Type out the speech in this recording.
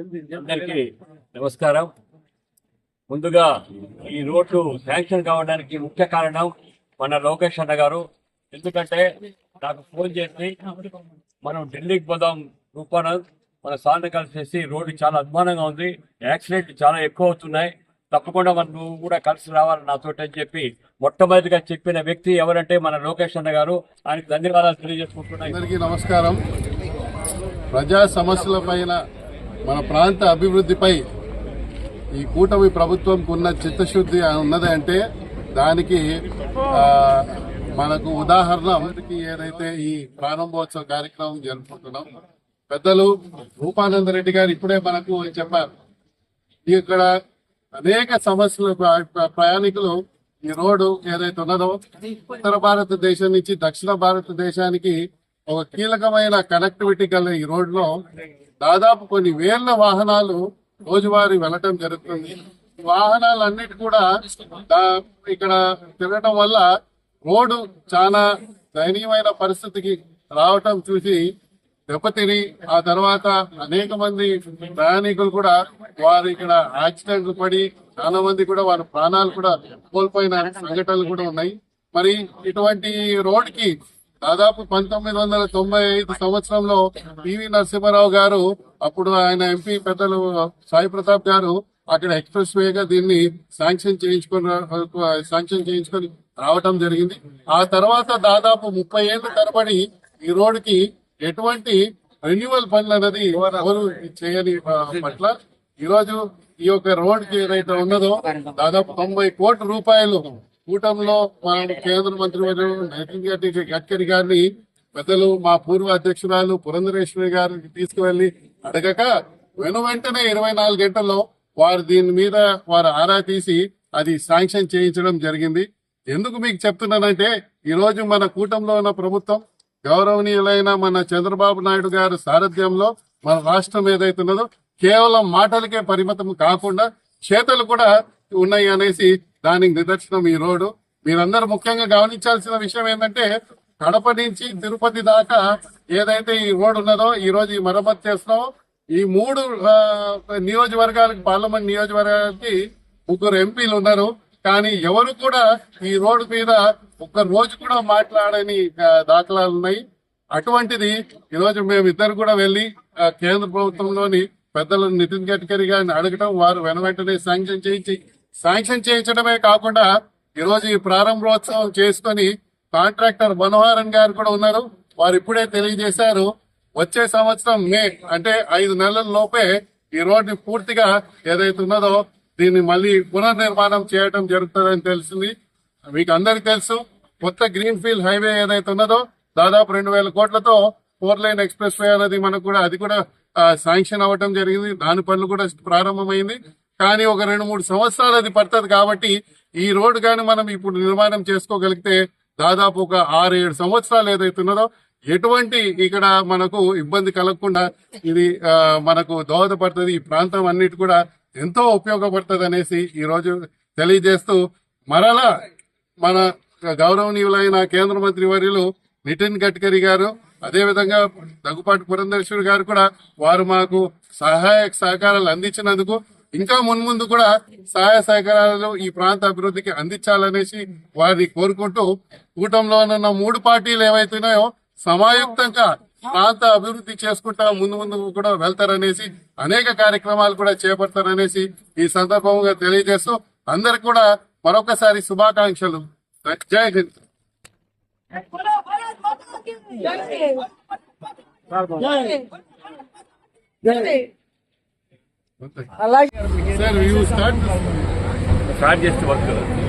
అందరికీ నమస్కారం. ముందుగా ఈ రోడ్డు శాంక్షన్ కావడానికి ముఖ్య కారణం మన లోకేష్ అన్న గారు. ఎందుకంటే నాకు ఫోన్ చేసి మనం ఢిల్లీకి పోదాం రూపానంద్ మన సార్ని కలిసేసి రోడ్డు చాలా అద్భుతంగా ఉంది యాక్సిడెంట్ చాలా ఎక్కువ అవుతున్నాయి. తప్పకుండా మనం నువ్వు కూడా కలిసి రావాలి నాతో అని చెప్పి మొట్టమొదటిగా చెప్పిన వ్యక్తి ఎవరంటే మన లోకేష్ అన్న గారు. ఆయనకు ధన్యవాదాలు తెలియజేసుకుంటున్నాయి నమస్కారం. ప్రజా సమస్యల పైన మన ప్రాంత అభివృద్ధిపై ఈ కూటమి ప్రభుత్వంకు ఉన్న చిత్తశుద్ధి ఉన్నది అంటే దానికి మనకు ఉదాహరణ మొదటికి ఏదైతే ఈ ప్రారంభోత్సవ కార్యక్రమం జరుపుకుంటున్నాం పెద్దలు రూపానంద రెడ్డి గారు ఇప్పుడే మనకు చెప్పారు. ఇక్కడ అనేక సమస్యలు ప్రయాణికులు ఈ రోడ్డు ఏదైతే ఉన్నదో ఉత్తర భారతదేశం నుంచి దక్షిణ భారతదేశానికి ఒక కీలకమైన కనెక్టివిటీ గల ఈ రోడ్లో దాదాపు కొన్ని వేల వాహనాలు రోజువారీ వెళ్ళటం జరుగుతుంది. వాహనాలన్నిటి కూడా ఇక్కడ తిరగటం వల్ల రోడ్డు చాలా దయనీయమైన పరిస్థితికి రావటం చూసి దెబ్బతిని ఆ తర్వాత అనేక మంది ప్రయాణికులు కూడా వారు ఇక్కడ యాక్సిడెంట్లు పడి చాలా మంది కూడా వారి ప్రాణాలు కూడా కోల్పోయిన సంఘటనలు కూడా ఉన్నాయి. మరి ఇటువంటి రోడ్డుకి దాదాపు పంతొమ్మిది వందల తొంభై ఐదు సంవత్సరంలో పివి నరసింహారావు గారు అప్పుడు ఆయన ఎంపీ పెద్దలు సాయి ప్రతాప్ గారు అక్కడ ఎక్స్ప్రెస్ వేగా దీన్ని శాంక్షన్ చేయించుకొని శాంక్షన్ చేయించుకొని రావటం జరిగింది. ఆ తర్వాత దాదాపు ముప్పై ఏళ్ళ తరబడి ఈ రోడ్డుకి ఎటువంటి రెన్యువల్ పనులు అనేది ఎవరు చేయని పట్ల ఈ రోజు ఈ యొక్క రోడ్కి ఏదైతే ఉన్నదో దాదాపు తొంభై కోట్ల రూపాయలు కూటమిలో మా కేంద్ర మంత్రి నితిన్ గడ్కరీ గడ్కరీ గారిని పెద్దలు మా పూర్వ అధ్యక్షురాలు పురంధరేశ్వరి గారికి తీసుకువెళ్ళి అడగక వెను వెంటనే ఇరవై నాలుగు గంటల్లో వారు దీని మీద వారు ఆరా తీసి అది శాంక్షన్ చేయించడం జరిగింది. ఎందుకు మీకు చెప్తున్నానంటే ఈరోజు మన కూటంలో ఉన్న ప్రభుత్వం గౌరవనీయులైన మన చంద్రబాబు నాయుడు గారి సారథ్యంలో మన రాష్ట్రం ఏదైతే ఉన్నదో కేవలం మాటలకే పరిమితం కాకుండా చేతలు కూడా ఉన్నాయి అనేసి దానికి నిదర్శనం ఈ రోడ్డు. మీరందరూ ముఖ్యంగా గమనించాల్సిన విషయం ఏంటంటే కడప నుంచి తిరుపతి దాకా ఏదైతే ఈ రోడ్ ఉన్నదో ఈ రోజు ఈ మరమ్మతు చేస్తున్నాం ఈ మూడు నియోజకవర్గాలకు పార్లమెంట్ నియోజకవర్గాలకి ముగ్గురు ఎంపీలు ఉన్నారు. కానీ ఎవరు కూడా ఈ రోడ్డు మీద ఒక్క రోజు కూడా మాట్లాడని దాఖలాలు ఉన్నాయి. అటువంటిది ఈ రోజు మేము ఇద్దరు కూడా వెళ్ళి కేంద్ర ప్రభుత్వంలోని పెద్దలను నితిన్ గడ్కరీ గారిని అడగటం వారు వెన వెంటనే శాంక్షన్ చేయించి శాంక్షన్ చేయించడమే కాకుండా ఈ ఈ ప్రారంభోత్సవం చేసుకొని కాంట్రాక్టర్ మనోహరన్ గారు కూడా ఉన్నారు. వారు ఇప్పుడే తెలియజేశారు వచ్చే సంవత్సరం మే అంటే ఐదు నెలల లోపే ఈ రోడ్డు పూర్తిగా ఏదైతే ఉన్నదో దీన్ని మళ్ళీ పునర్నిర్మాణం చేయడం జరుగుతుందని తెలిసింది. మీకు అందరికి తెలుసు కొత్త గ్రీన్ ఫీల్డ్ హైవే ఏదైతే ఉన్నదో దాదాపు రెండు వేల కోట్లతో ఫోర్ లైన్ ఎక్స్ప్రెస్ వే అనేది మనకు కూడా అది కూడా శాంక్షన్ అవ్వటం జరిగింది. దాని పనులు కూడా ప్రారంభమైంది. కానీ ఒక రెండు మూడు సంవత్సరాలు అది పడుతుంది కాబట్టి ఈ రోడ్డు కానీ మనం ఇప్పుడు నిర్మాణం చేసుకోగలిగితే దాదాపు ఒక ఆరు ఏడు సంవత్సరాలు ఏదైతే ఉన్నదో ఎటువంటి ఇక్కడ మనకు ఇబ్బంది కలగకుండా ఇది మనకు దోహదపడుతుంది. ఈ ప్రాంతం అన్నిటి కూడా ఎంతో ఉపయోగపడుతుంది అనేసి ఈ రోజు తెలియజేస్తూ మరలా మన గౌరవనీయులైన కేంద్ర మంత్రి వర్యులు నితిన్ గడ్కరీ గారు అదేవిధంగా దగ్గుపాటి పురంధరేశ్వరి గారు కూడా వారు మాకు సహాయ సహకారాలు అందించినందుకు ఇంకా మున్ముందు కూడా సహాయ సహకారాలు ఈ ప్రాంత అభివృద్ధికి అందించాలనేసి వారిని కోరుకుంటూ కూటంలో ఉన్న మూడు పార్టీలు ఏవైతున్నాయో సమాయుక్తంగా ప్రాంత అభివృద్ధి చేసుకుంటా ముందు ముందు కూడా వెళ్తారనేసి అనేక కార్యక్రమాలు కూడా చేపడతారనేసి ఈ సందర్భంగా తెలియజేస్తూ అందరు కూడా మరొకసారి శుభాకాంక్షలు. జై హింద్. జై I like. Sir, you start. Start just work.